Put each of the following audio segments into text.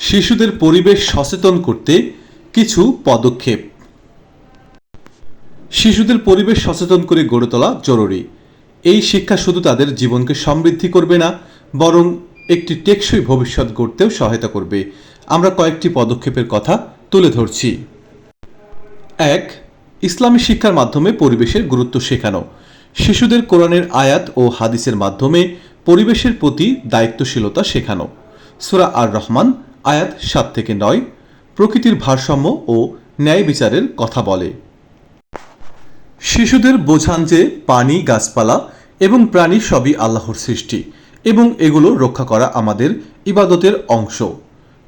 শিশুদের পরিবেশ সচেতন করতে কিছু পদক্ষেপ। শিশুদের পরিবেশ সচেতন করে গড়ে তোলা জরুরি। এই শিক্ষা শুধু তাদের জীবনকে সমৃদ্ধি করবে না, বরং একটি টেকসই ভবিষ্যৎ গড়তেও সহায়তা করবে। আমরা কয়েকটি পদক্ষেপের কথা তুলে ধরছি। এক, ইসলামী শিক্ষার মাধ্যমে পরিবেশের গুরুত্ব শেখানো। শিশুদের কোরআনের আয়াত ও হাদিসের মাধ্যমে পরিবেশের প্রতি দায়িত্বশীলতা শেখানো। সুরা আর রহমান আয়াত সাত থেকে নয়, প্রকৃতির ভারসাম্য ও ন্যায় বিচারের কথা বলে। শিশুদের বোঝান যে পানি, গাছপালা এবং প্রাণী সবই আল্লাহর সৃষ্টি এবং এগুলো রক্ষা করা আমাদের ইবাদতের অংশ।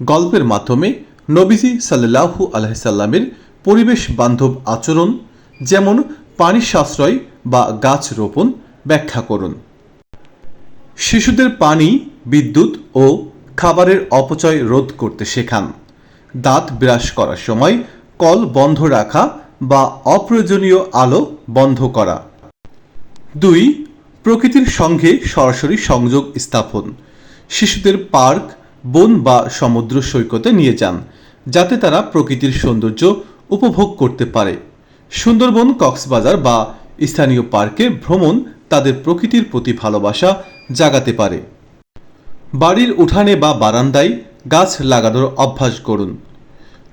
গল্পের মাধ্যমে নবীজি সাল্লাহু আলহিসাল্লামের পরিবেশ বান্ধব আচরণ যেমন পানি সাশ্রয় বা গাছ রোপণ ব্যাখ্যা করুন। শিশুদের পানি, বিদ্যুৎ ও খাবারের অপচয় রোধ করতে শেখান। দাঁত ব্রাশ করার সময় কল বন্ধ রাখা বা অপ্রয়োজনীয় আলো বন্ধ করা। দুই, প্রকৃতির সঙ্গে সরাসরি সংযোগ স্থাপন। শিশুদের পার্ক, বন বা সমুদ্র সৈকতে নিয়ে যান, যাতে তারা প্রকৃতির সৌন্দর্য উপভোগ করতে পারে। সুন্দরবন, কক্সবাজার বা স্থানীয় পার্কে ভ্রমণ তাদের প্রকৃতির প্রতি ভালোবাসা জাগাতে পারে। বাড়ির উঠানে বা বারান্দায় গাছ লাগানোর অভ্যাস করুন।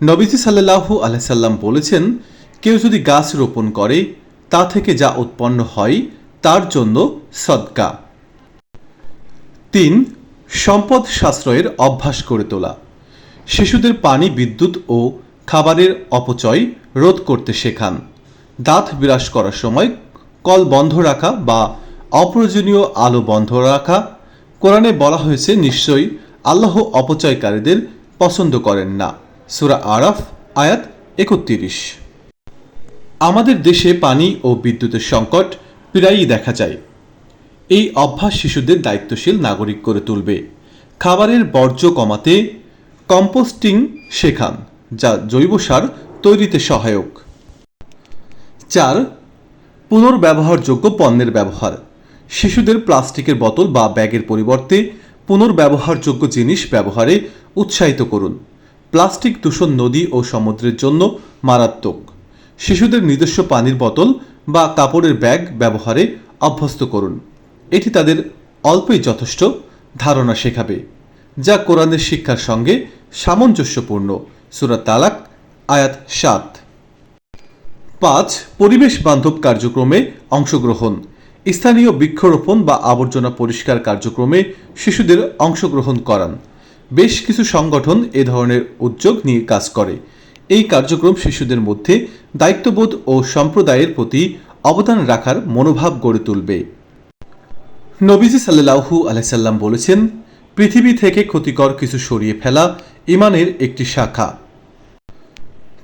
নবীজি সাল্লাহু আলহাম বলেছেন, কেউ যদি গাছ রোপণ করে, তা থেকে যা উৎপন্ন হয়, তার জন্য সদকা। তিন, সম্পদ সাশ্রয়ের অভ্যাস করে তোলা। শিশুদের পানি, বিদ্যুৎ ও খাবারের অপচয় রোধ করতে শেখান। দাঁত বিরাস করার সময় কল বন্ধ রাখা বা অপ্রয়োজনীয় আলো বন্ধ রাখা কোরআনে বলা হয়েছে, নিশ্চয়ই আল্লাহ অপচয়কারীদের পছন্দ করেন না। সুরা আরাফ, আয়াত একত্রিশ। আমাদের দেশে পানি ও বিদ্যুতের সংকট প্রায়ই দেখা যায়। এই অভ্যাস শিশুদের দায়িত্বশীল নাগরিক করে তুলবে। খাবারের বর্জ্য কমাতে কম্পোস্টিং শেখান, যা জৈব সার তৈরিতে সহায়ক। চার, পুনর্ব্যবহারযোগ্য পণ্যের ব্যবহার। শিশুদের প্লাস্টিকের বোতল বা ব্যাগের পরিবর্তে পুনর্ব্যবহারযোগ্য জিনিস ব্যবহারে উৎসাহিত করুন। প্লাস্টিক দূষণ নদী ও সমুদ্রের জন্য মারাত্মক। শিশুদের নিজস্ব পানির বোতল বা কাপড়ের ব্যাগ ব্যবহারে অভ্যস্ত করুন। এটি তাদের অল্পই যথেষ্ট ধারণা শেখাবে, যা কোরআনের শিক্ষার সঙ্গে সামঞ্জস্যপূর্ণ। সুরাত তালাক, আয়াত সাত। পাঁচ, পরিবেশ বান্ধব কার্যক্রমে অংশগ্রহণ। স্থানীয় বৃক্ষরোপণ বা আবর্জনা পরিষ্কার কার্যক্রমে শিশুদের অংশগ্রহণ করান। বেশ কিছু সংগঠন এ ধরনের উদ্যোগ নিয়ে কাজ করে। এই কার্যক্রম শিশুদের মধ্যে দায়িত্ববোধ ও সম্প্রদায়ের প্রতি অবদান রাখার মনোভাব গড়ে তুলবে। নবীজি সাল্লাহু আলাইসাল্লাম বলেছেন, পৃথিবী থেকে ক্ষতিকর কিছু সরিয়ে ফেলা ইমানের একটি শাখা।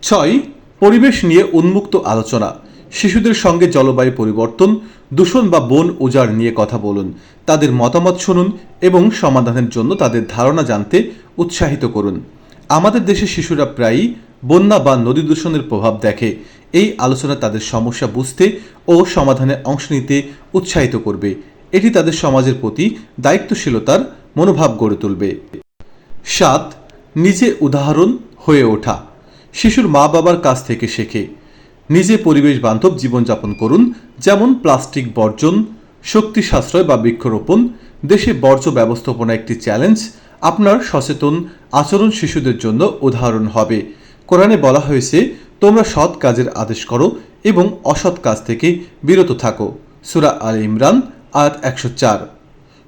ছয়, পরিবেশ নিয়ে উন্মুক্ত আলোচনা। শিশুদের সঙ্গে জলবায়ু পরিবর্তন, দূষণ বা বন উজাড় নিয়ে কথা বলুন, তাদের মতামত শুনুন এবং সমাধানের জন্য তাদের ধারণা জানতে উৎসাহিত করুন। আমাদের দেশে শিশুরা প্রায়ই বন্যা বা নদী দূষণের প্রভাব দেখে। এই আলোচনা তাদের সমস্যা বুঝতে ও সমাধানে অংশ নিতে উৎসাহিত করবে। এটি তাদের সমাজের প্রতি দায়িত্বশীলতার মনোভাব গড়ে তুলবে। সাত, নিজে উদাহরণ হয়ে ওঠা। শিশুর মা বাবার কাছ থেকে শেখে। নিজে পরিবেশ বান্ধব জীবনযাপন করুন, যেমন প্লাস্টিক বর্জন, শক্তি সাশ্রয় বা বৃক্ষরোপণ, দেশে বর্জ্য ব্যবস্থাপনা একটি চ্যালেঞ্জ, আপনার সচেতন আচরণ শিশুদের জন্য উদাহরণ হবে। কোরআনে বলা হয়েছে, তোমরা সৎ কাজের আদেশ করো এবং অসৎ কাজ থেকে বিরত থাকো। সুরা আল ইমরান, আয়াত একশো চার।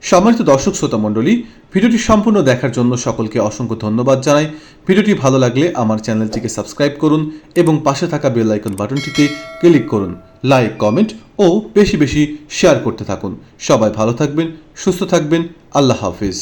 সম্মানিত দর্শক, শ্রোতা মণ্ডলী ভিডিওটি সম্পূর্ণ দেখার জন্য সকলকে অসংখ্য ধন্যবাদ জানাই। ভিডিওটি ভালো লাগলে আমার চ্যানেলটিকে সাবস্ক্রাইব করুন এবং পাশে থাকা বেল আইকন বাটনটিতে ক্লিক করুন। লাইক, কমেন্ট ও বেশি বেশি শেয়ার করতে থাকুন। সবাই ভালো থাকবেন, সুস্থ থাকবেন। আল্লাহ হাফিজ।